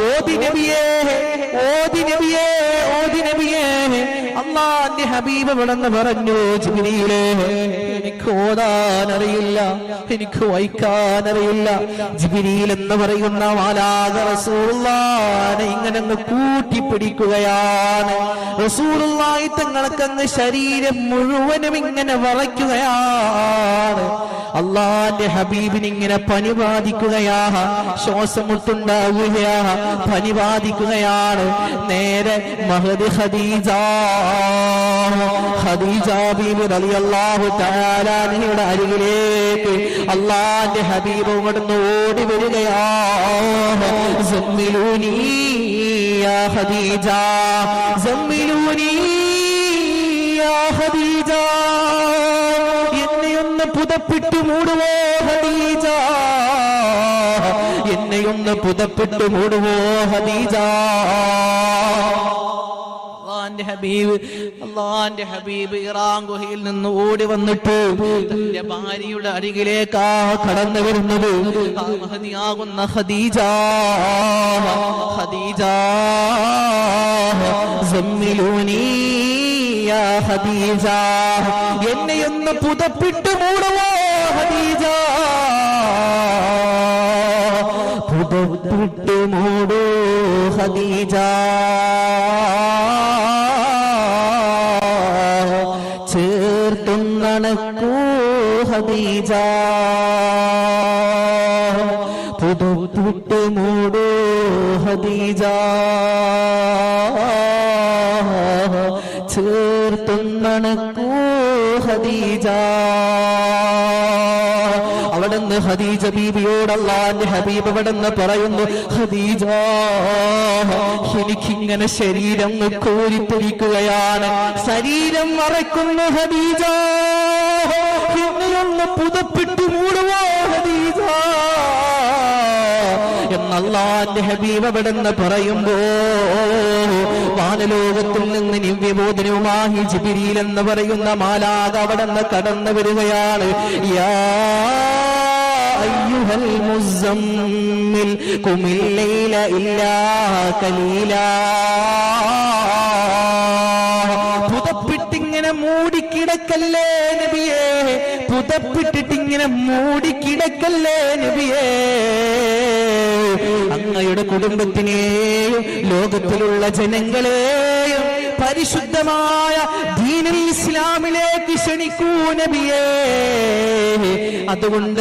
ഓതി നബിയേ ഓതി നബിയേ ഓതി നബിയേ. അള്ളാന്റെ ഹബീബ് വിടന്ന് പറഞ്ഞു ജിബ്രീലേ? എനിക്ക് ഓടാൻ അറിയില്ല എനിക്ക് വായിക്കാൻ അറിയില്ല ജിബ്രീൽ എന്ന് പറയുന്ന മാലാക റസൂള്ളാനെ ഇങ്ങനെ കൂട്ടിപ്പിടിക്കുകയാണ്. റസൂറുള്ളായി തങ്ങൾക്കങ്ങ് ശരീരം മുഴുവനും ഇങ്ങനെ വിറയ്ക്കുകയാണ്. അള്ളാന്റെ ഹബീബിന് ഇങ്ങനെ പനി ബാധിക്കുകയാ. ശ്വാസമുട്ടുണ്ടാവുകയാ. പനി ബാധിക്കുകയാണ്. നേരെ മഹദ് ഖദീജ. ഖദീജ ബീബി റളിയല്ലാഹു തആല അൻഹയുടെ അരികിലേക്ക് അള്ളാന്റെ ഹബീബ് ഇവിടുന്ന് ഓടി വരികയാ. സമ്മിലൂനി യാ ഖദീജ. സമ്മിലൂനി യാ ഖദീജ. എന്നെയൊന്ന് പുതപ്പിട്ട് മൂടുവോ ഹദീജ? എന്നെയൊന്ന് പുതപ്പിട്ട് മൂടുവോ ഹദീജ? അള്ളാന്റെ ഹബീബ് അള്ളാന്റെ ഹബീബ് ഇറാൻ ഗുഹയിൽ നിന്ന് ഓടി വന്നിട്ട് തന്റെ ഭാര്യയുടെ അരികിലേക്കാ കടന്നു വരുന്നത്. മഹതിയാകുന്ന ഖദീജ ഖദീജ യാ ഖദീജ എന്നെയൊന്ന് പുതപ്പിട്ട് മൂടുവോ ഹദീജ. പുതപ്പിട്ട് മൂടൂ ഹദീജ. ചേർത്തും നടക്കൂ ഖദീജ പുതപ്പിട്ട് മൂടൂ ഹദീജ. ചേർത്തും നടക്കൂ ഹദീജ അവിടുന്ന് ഹദീജ ബീബിയോട് അള്ളാന്റെ ഹബീബ് അവിടുന്ന് പറയുന്നു ഹദീജ എനിക്കിങ്ങനെ ശരീരം കോരിത്തിരിക്കുകയാണ്. ശരീരം മറക്കുന്നു ഹദീജ എന്നെയൊന്ന് പുതപ്പിട്ട് എന്നല്ലാന്റെ ഹബീബ് അവിടെന്ന് പറയുമ്പോ വാനലോകത്തിൽ നിന്ന് നിവ്യബോധനവുമായി ജിബിരിയിൽ എന്ന് പറയുന്ന മാലാക അവിടെന്ന് കടന്നു വരികയാണ് യാ أيها المزمل قم الليل إلا قليلا പുതപ്പിട്ടിങ്ങനെ മൂടിക്കിടക്കല്ലേ നബിയേ പുതപ്പിട്ടിട്ടിങ്ങനെ മൂടിക്കിടക്കല്ലേ നബിയേ അങ്ങയുടെ കുടുംബത്തിനെയും ലോകത്തിലുള്ള ജനങ്ങളെയും പരിശുദ്ധമായ ദീനിൽ ഇസ്ലാമിലേക്ക് ക്ഷണിക്കൂ നബിയേ. അതുകൊണ്ട്